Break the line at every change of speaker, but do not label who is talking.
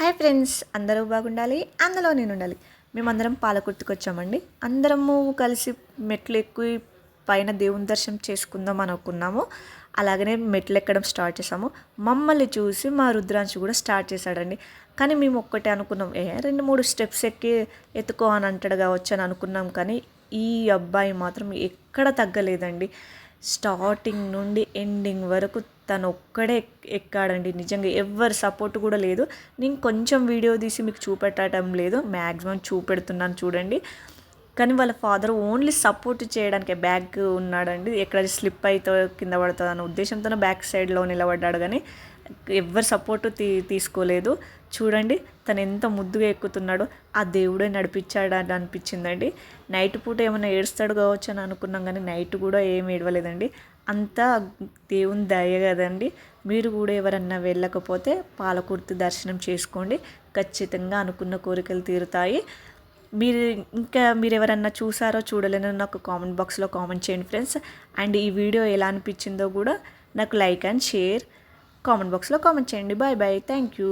Hi friends అందరూ బాగుండాలి అందులో నేను ఉండాలి మేమందరం పాలకుర్తికి వచ్చామండి అందరము కలిసి మెట్లు ఎక్కువ పైన దేవుని దర్శనం చేసుకుందాం అనుకున్నాము. అలాగనే మెట్లు ఎక్కడం స్టార్ట్ చేసాము మమ్మల్ని చూసి మా రుద్రాంశి కూడా స్టార్ట్ చేశాడండి. కానీ మేము ఒక్కటే అనుకున్నాం ఏ రెండు మూడు స్టెప్స్ ఎక్కి ఎత్తుకో అని అంటాడు కావచ్చు అని అనుకున్నాం. కానీ ఈ అబ్బాయి మాత్రం ఎక్కడ తగ్గలేదండి. స్టార్టింగ్ నుండి ఎండింగ్ వరకు తను ఒక్కడే ఎక్- ఎక్కాడండి. నిజంగా ఎవరి సపోర్ట్ కూడా లేదు. నేను కొంచెం వీడియో తీసి మీకు చూపెట్టడం లేదు. మ్యాక్సిమం చూపెడుతున్నాను చూడండి. కానీ వాళ్ళ ఫాదర్ ఓన్లీ సపోర్ట్ చేయడానికి బ్యాగ్ ఉన్నాడండి. ఎక్కడ స్లిప్ అయితే కింద పడుతుంది అన్న ఉద్దేశంతో బ్యాక్ సైడ్లో నిలబడ్డాడు. కానీ ఎవ్వరు సపోర్ట్ తీ తీసుకోలేదు. చూడండి తను ఎంత ముద్దుగా ఎక్కుతున్నాడో ఆ దేవుడే నడిపించాడు అని అనిపించిందండి. నైట్ పూట ఏమైనా ఏడుస్తాడు కావచ్చు అని అనుకున్నాం కానీ నైట్ కూడా ఏం ఏడవలేదండి. అంతా దేవుని దయ కదండి. మీరు కూడా ఎవరన్నా వెళ్ళకపోతే పాలకుర్తి దర్శనం చేసుకోండి. ఖచ్చితంగా అనుకున్న కోరికలు తీరుతాయి. మీరు ఇంకా మీరు ఎవరన్నా చూసారో చూడలేనో నాకు కామెంట్ బాక్స్లో కామెంట్ చేయండి ఫ్రెండ్స్. అండ్ ఈ వీడియో ఎలా అనిపించిందో కూడా నాకు లైక్ అండ్ షేర్ కామెంట్ బాక్స్లో కామెంట్ చేయండి. Bye bye. Thank you.